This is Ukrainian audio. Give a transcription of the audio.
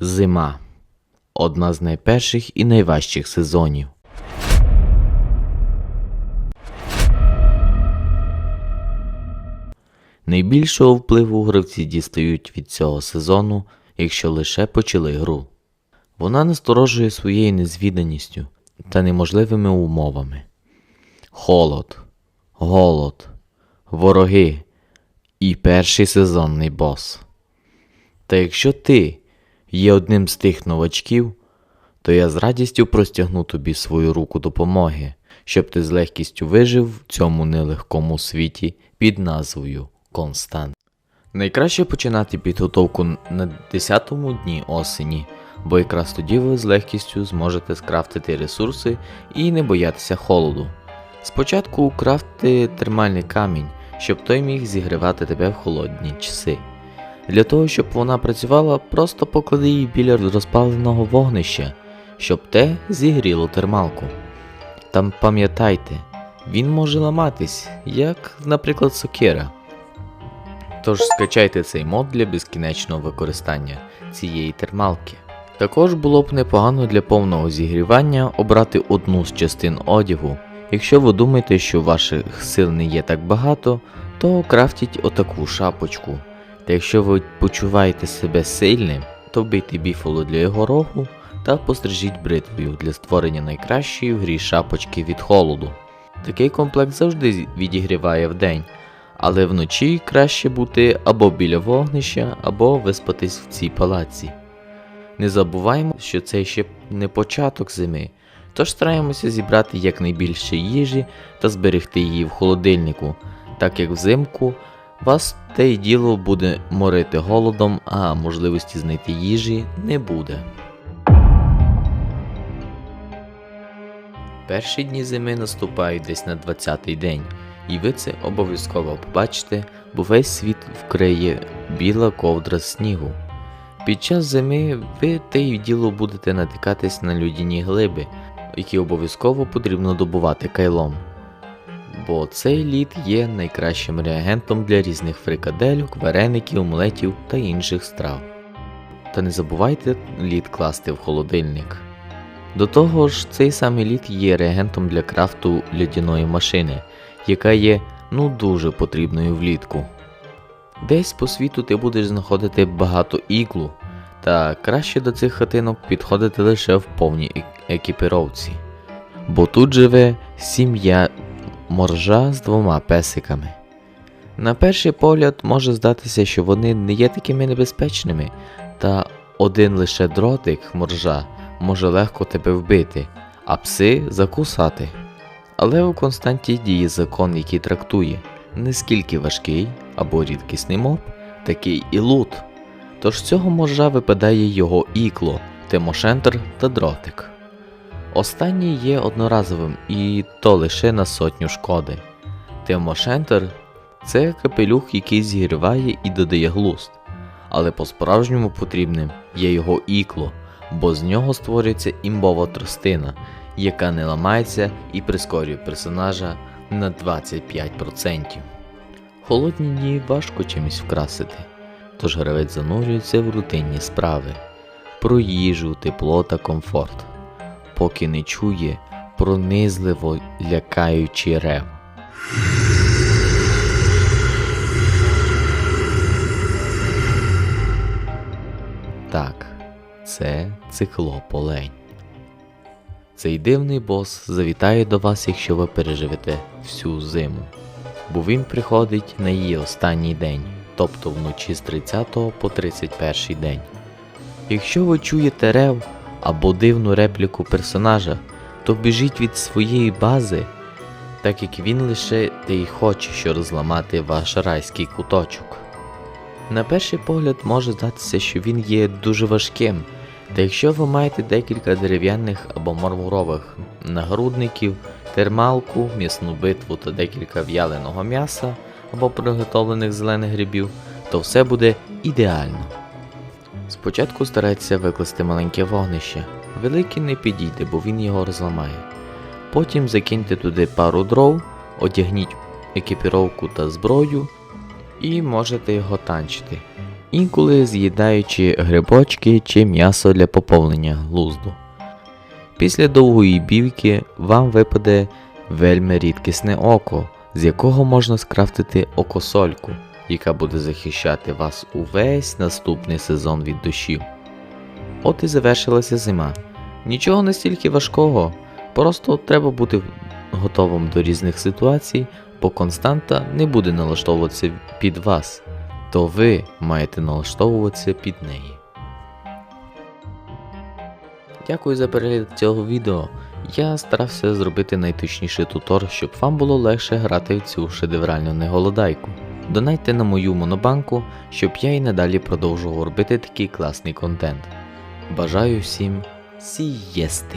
Зима одна з найперших і найважчих сезонів. Найбільшого впливу гравці дістають від цього сезону, якщо лише почали гру. Вона насторожує своєю незвіданістю та неможливими умовами. Холод, голод, вороги і перший сезонний бос. Та якщо ти є одним з тих новачків, то я з радістю простягну тобі свою руку допомоги, щоб ти з легкістю вижив в цьому нелегкому світі під назвою Констант. Найкраще починати підготовку на 10-му дні осені, бо якраз тоді ви з легкістю зможете скрафтити ресурси і не боятися холоду. Спочатку крафти термальний камінь, щоб той міг зігрівати тебе в холодні часи. Для того, щоб вона працювала, просто поклади її біля розпаленого вогнища, щоб те зігріло термалку. Там пам'ятайте, він може ламатись, як, наприклад, сокира. Тож скачайте цей мод для безкінечного використання цієї термалки. Також було б непогано для повного зігрівання обрати одну з частин одягу. Якщо ви думаєте, що ваших сил не є так багато, то крафтіть отаку шапочку. Та якщо ви почуваєте себе сильним, то вбийте біфолу для його рогу та пострижіть бритвою для створення найкращої в грі шапочки від холоду. Такий комплект завжди відігріває вдень, але вночі краще бути або біля вогнища, або виспатись в цій палаці. Не забуваємо, що це ще не початок зими, тож стараємося зібрати якнайбільше їжі та зберегти її в холодильнику, так як взимку вас те й діло буде морити голодом, а можливості знайти їжі не буде. Перші дні зими наступають десь на 20-й день, і ви це обов'язково побачите, бо весь світ вкриє біла ковдра снігу. Під час зими ви те й діло будете натикатись на людяні глиби, які обов'язково потрібно добувати кайлом. Бо цей лід є найкращим реагентом для різних фрикадельок, вареників, омлетів та інших страв. Та не забувайте лід класти в холодильник. До того ж, цей самий лід є реагентом для крафту льодяної машини, яка є ну дуже потрібною влітку. Десь по світу ти будеш знаходити багато іглу, та краще до цих хатинок підходити лише в повній е- екіпіровці. Бо тут живе сім'я моржа з двома песиками. На перший погляд може здатися, що вони не є такими небезпечними, та один лише дротик моржа може легко тебе вбити, а пси закусати. Але у Константі діє закон, який трактує наскільки важкий або рідкісний моб, такий і лут. Тож цього моржа випадає його ікло, тимошентр та дротик. Останній є одноразовим і то лише на сотню шкоди. Тимошентр це капелюх, який зігріває і додає глузд, але по-справжньому потрібним є його ікло, бо з нього створюється імбова тростина, яка не ламається і прискорює персонажа на 25%. Холодні дні важко чимось вкрасити, тож гравець занурюється в рутинні справи про їжу, тепло та комфорт, поки не чує пронизливо лякаючий рев. Так, це циклополень. Цей дивний бос завітає до вас, якщо ви переживете всю зиму, бо він приходить на її останній день, тобто вночі з 30 по 31 день. Якщо ви чуєте рев або дивну репліку персонажа, то біжіть від своєї бази, так як він лише те й хоче, що розламати ваш райський куточок. На перший погляд може здатися, що він є дуже важким, та якщо ви маєте декілька дерев'яних або мармурових нагрудників, термалку, м'ясну битву та декілька в'яленого м'яса або приготовлених зелених грибів, то все буде ідеально. Спочатку старайтеся викласти маленьке вогнище, великий не підійде, бо він його розламає. Потім закиньте туди пару дров, одягніть екіпіровку та зброю і можете його танчити. інколи з'їдаючи грибочки чи м'ясо для поповнення глузду. Після довгої бійки вам випаде вельми рідкісне око, з якого можна скрафтити окосольку, яка буде захищати вас увесь наступний сезон від дощів. От і завершилася зима. Нічого настільки важкого, просто треба бути готовим до різних ситуацій, бо константа не буде налаштовуватися під вас, то ви маєте налаштовуватися під неї. Дякую за перегляд цього відео. Я старався зробити найточніший тутор, щоб вам було легше грати в цю шедевральну неголодайку. Донайте на мою монобанку, щоб я і надалі продовжував робити такий класний контент. Бажаю всім сієсти!